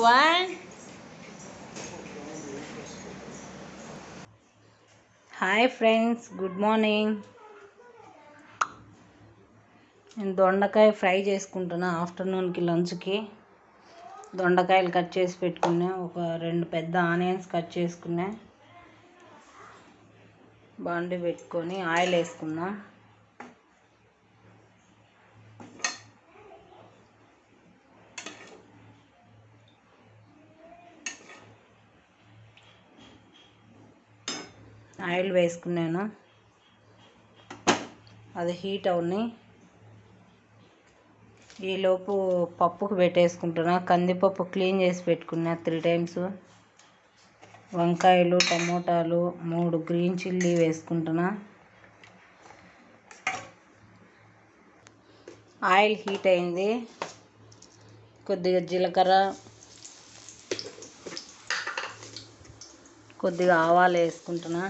One. Hi friends good morning నేను దొండకాయ fry చేసుకుంటున్నా ఆఫ్టర్నూన్కి లంచ్కి. దొండకాయలు కట్ చేసి పెట్టుకున్నా. ఒక రెండు పెద్ద ఆనియన్స్ కట్ చేసుకున్నా. బాండి పెట్టుకొని ఆయిల్ వేసుకుందాం ఆయిల్ వేసుకున్నాను. అది హీట్ అవని. ఈలోపు పప్పుకు పెట్టేసుకుంటున్నా. కందిపప్పు క్లీన్ చేసి పెట్టుకున్నా త్రీ టైమ్స్. వంకాయలు టమోటాలు మూడు గ్రీన్ చిల్లీ వేసుకుంటున్నా. ఆయిల్ హీట్ అయింది. కొద్దిగా జీలకర్ర కొద్దిగా ఆవాలు వేసుకుంటున్నా.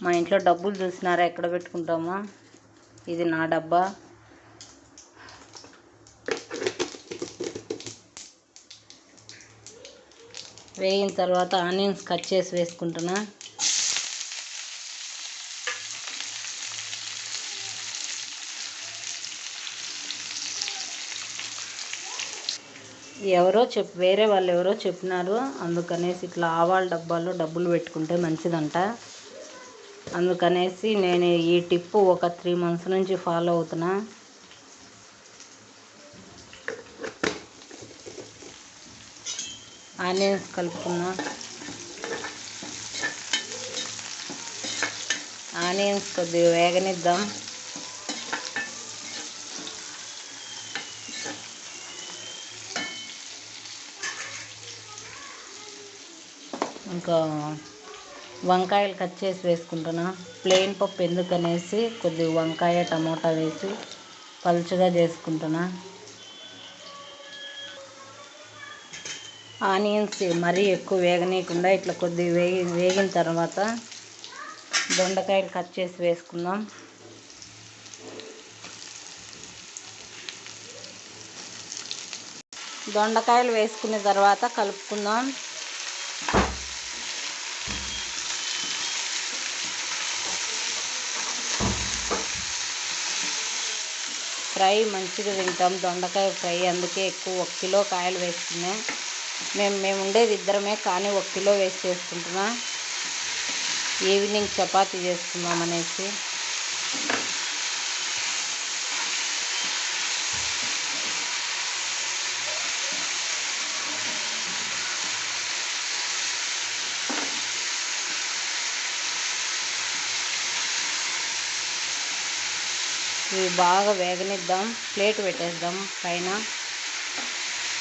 మా ఇంట్లో డబ్బులు చూసినారా? ఎక్కడ పెట్టుకుంటామో? ఇది నా డబ్బా. వేగిన తర్వాత ఆనియన్స్ కట్ చేసి వేసుకుంటున్నా. ఎవరో చెప్ వేరే వాళ్ళు ఎవరో చెప్పినారు. అందుకనేసి ఇట్లా ఆవాల డబ్బాలో డబ్బులు పెట్టుకుంటే మంచిదంట. అందుకనేసి నేను ఈ టిప్పు ఒక త్రీ మంత్స్ నుంచి ఫాలో అవుతున్నా. ఆనియన్స్ కలుపుకున్నా ఆనియన్స్ కొద్దిగా వేగనిద్దాం. ఇంకా వంకాయలు కట్ చేసి వేసుకుంటున్నా. ప్లెయిన్ పప్పు ఎందుకనేసి కొద్దిగా వంకాయ టమోటా వేసి పలుచగా చేసుకుంటున్నా. ఆనియన్స్ మరీ ఎక్కువ వేగనీయకుండా ఇట్లా కొద్దిగా వేగి వేగిన తర్వాత దొండకాయలు కట్ చేసి వేసుకుందాం. దొండకాయలు వేసుకున్న తర్వాత కలుపుకుందాం. ఫ్రై మంచిగా తింటాం. దొండకాయ ఫ్రై అందుకే ఎక్కువ ఒక కిలో కాయలు వేసుకున్నాం. మేము మేము ఉండేది ఇద్దరమే కానీ ఒక కిలో వేసి చేసుకుంటున్నా. ఈవినింగ్ చపాతీ చేసుకుందాం అనేసి. ఇవి బాగా వేగనిద్దాం ప్లేట్ పెట్టేద్దాం పైన.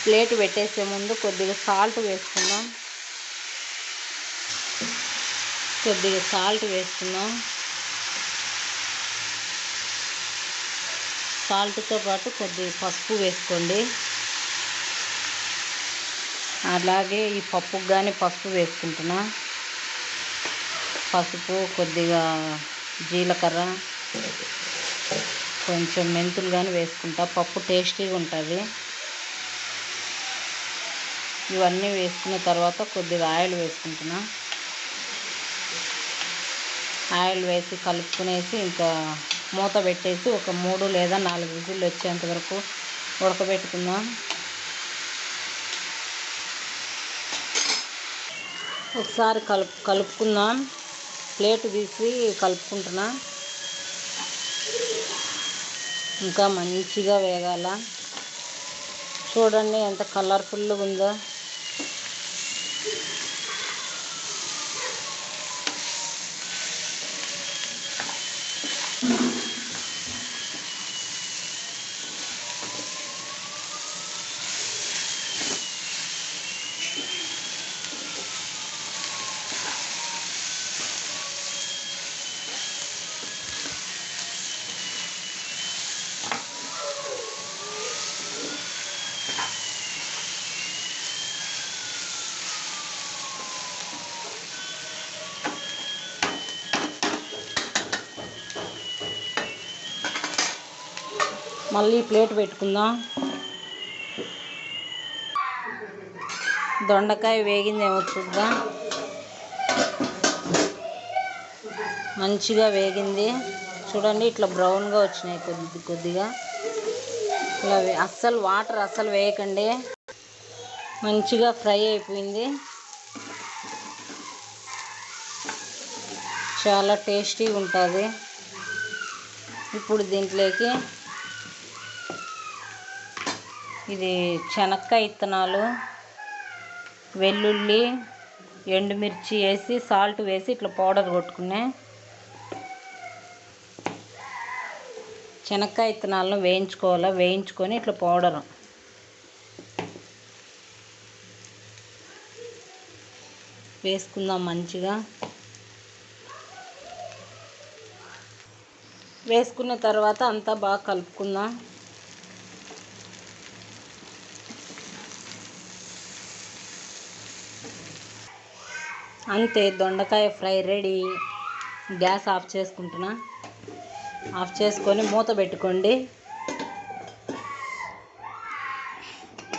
ప్లేట్ పెట్టేసే ముందు కొద్దిగా సాల్ట్ వేసుకుందాం. కొద్దిగా సాల్ట్ వేసుకుందాం. సాల్ట్తో పాటు కొద్దిగా పసుపు వేసుకోండి. అలాగే ఈ పప్పుకు కానీ పసుపు వేసుకుంటున్నా. పసుపు కొద్దిగా జీలకర్ర. కొంచెం మెంతులు కానీ వేసుకుంటా. పప్పు టేస్టీగా ఉంటుంది. ఇవన్నీ వేసుకున్న తర్వాత కొద్దిగా ఆయిల్ వేసుకుంటున్నా. ఆయిల్ వేసి కలుపుకునేసి ఇంకా మూత పెట్టేసి ఒక మూడు లేదా నాలుగు విజిల్లు వచ్చేంత వరకు ఉడకబెట్టుకుందాం. ఒకసారి కలుపు కలుపుకుందాం ప్లేట్ తీసి కలుపుకుంటున్నా. ఇంకా మంచిగా వేగాల. చూడండి ఎంత కలర్ఫుల్గా ఉందో. మళ్ళీ ప్లేట్ పెట్టుకుందాం. దొండకాయ వేగిందేమో చూద్దాం. మంచిగా వేగింది. చూడండి ఇట్లా బ్రౌన్గా వచ్చినాయి కొద్ది కొద్దిగా. ఇలా అస్సలు వాటర్ అస్సలు వేయకండి. మంచిగా ఫ్రై అయిపోయింది. చాలా టేస్టీగా ఉంటుంది. ఇప్పుడు దీంట్లోకి ఇది శనక్కాయ ఇత్తనాలు వెల్లుల్లి ఎండుమిర్చి వేసి సాల్ట్ వేసి ఇట్లా పౌడర్ కొట్టుకునే శనక్కాయ ఇత్తనాలను వేయించుకోవాలా? వేయించుకొని ఇట్లా పౌడర్. వేసుకుందాం మంచిగా. వేసుకున్న తర్వాత అంతా బాగా కలుపుకుందాం. అంతే దొండకాయ ఫ్రై రెడీ. గ్యాస్ ఆఫ్ చేసుకుంటున్నా. ఆఫ్ చేసుకొని మూత పెట్టుకోండి.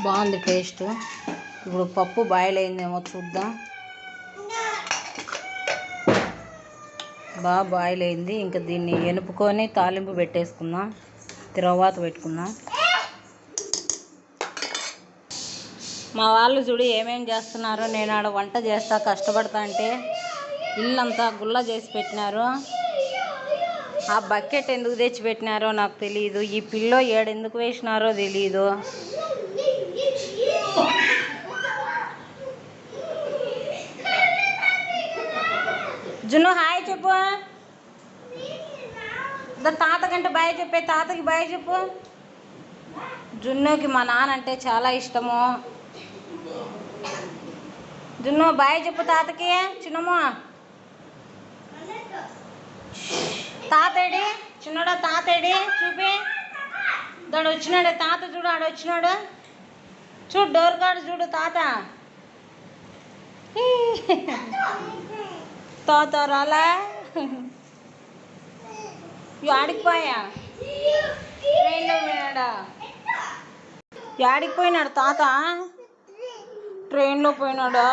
బాగుంది టేస్ట్. ఇప్పుడు పప్పు బాయిల్ అయిందేమో చూద్దాం. బాగా బాయిల్ అయింది. ఇంకా దీన్ని ఎనుపుకొని తాలింపు పెట్టేసుకుందాం. తర్వాత పెట్టుకుందాం. మా వాళ్ళు చూడు ఏమేం చేస్తున్నారో నేను ఆడ వంట చేస్తా కష్టపడతా అంటే ఇల్లంతా గుల్ల చేసి పెట్టినారు. ఆ బకెట్ ఎందుకు తెచ్చి పెట్టినారో నాకు తెలియదు ఈ పిల్లో ఏడెందుకు వేసినారో తెలియదు జున్ను హాయ్ చెప్పు. దా తాతకంటే బాయ్ చెప్పే తాతకి బాయ్ చెప్పు. జున్నుకి మా నాన్న అంటే చాలా ఇష్టము. జున్ను బాయ్ చెప్పు తాతకి. చిన్నమ్మ. తాతేడి చిన్నడా తాతేడి చూపి. దాడు వచ్చినాడు తాత చూడు ఆడు వచ్చినాడు. చూడు డోర్ కాడు చూడు తాత. తాత రాలా? యాడికి పోయా? ట్రైన్లో పోయినాడా? యాడికి పోయినాడు తాత? ట్రైన్లో పోయినాడా?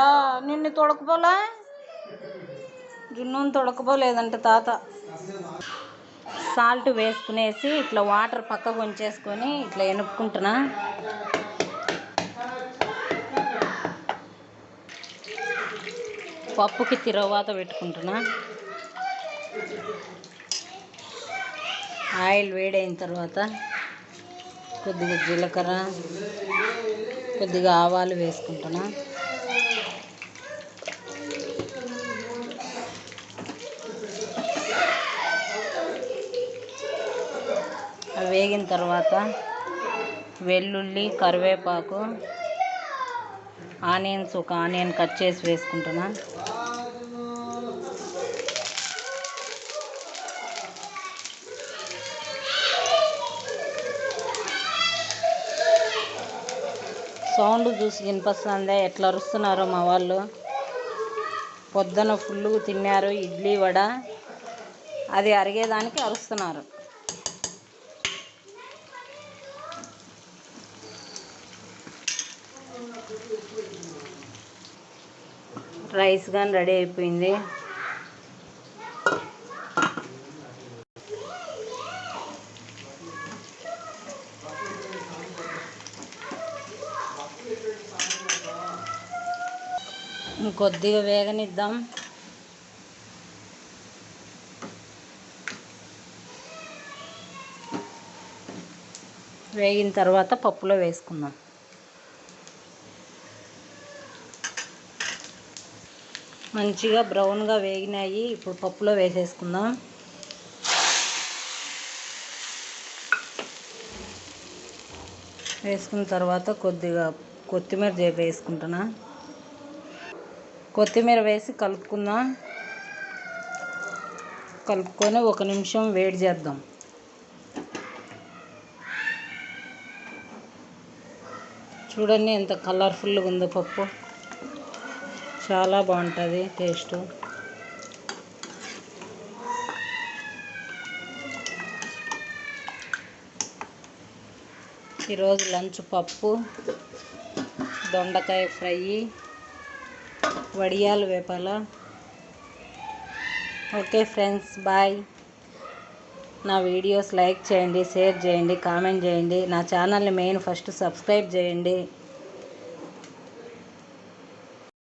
నిన్ను తొడకపోలే? జున్నుని తొడకపోలేదంట తాత. సాల్ట్ వేసుకునేసి ఇట్లా వాటర్ పక్కకు ఉంచేసుకొని ఇట్లా ఎనుపుకుంటున్నా పప్పుకి తిరవాత పెట్టుకుంటున్నా. ఆయిల్ వేడైన తర్వాత కొద్దిగా జీలకర్ర. కొద్దిగా ఆవాలు వేసుకుంటున్నా. వేగిన తర్వాత వెల్లుల్లి కరివేపాకు ఆనియన్స్ ఒక ఆనియన్ కట్ చేసి వేసుకుంటున్నా. సౌండ్ చూసి వినిపిస్తుందే. ఎట్లా అరుస్తున్నారో మా వాళ్ళు? పొద్దున ఫుల్గా తిన్నారు ఇడ్లీ వడ. అది అరిగేదానికి అరుస్తున్నారు. రైస్ కానీ రెడీ అయిపోయింది. ఇంకొద్దిగా వేగనిద్దాం. వేగిన తర్వాత పప్పులో వేసుకుందాం. మంచిగా బ్రౌన్గా వేగినాయి. ఇప్పుడు పప్పులో వేసేసుకుందాం. వేసుకున్న తర్వాత కొద్దిగా కొత్తిమీర చేప వేసుకుంటున్నా. కొత్తిమీర వేసి కలుపుకుందాం. కలుపుకొని ఒక నిమిషం వేడి చేద్దాం. చూడండి ఎంత కలర్ఫుల్గా ఉందో పప్పు. చాలా బాగుంటుంది టేస్ట్. ఈరోజు లంచ్ పప్పు దొండకాయ ఫ్రై. వడియాలు వేపాల? Okay friends bye. నా వీడియోస్ లైక్ చేయండి షేర్ చేయండి కామెంట్ చేయండి. నా ఛానల్ని మెయిన్ ఫస్ట్ సబ్స్క్రైబ్ చేయండి.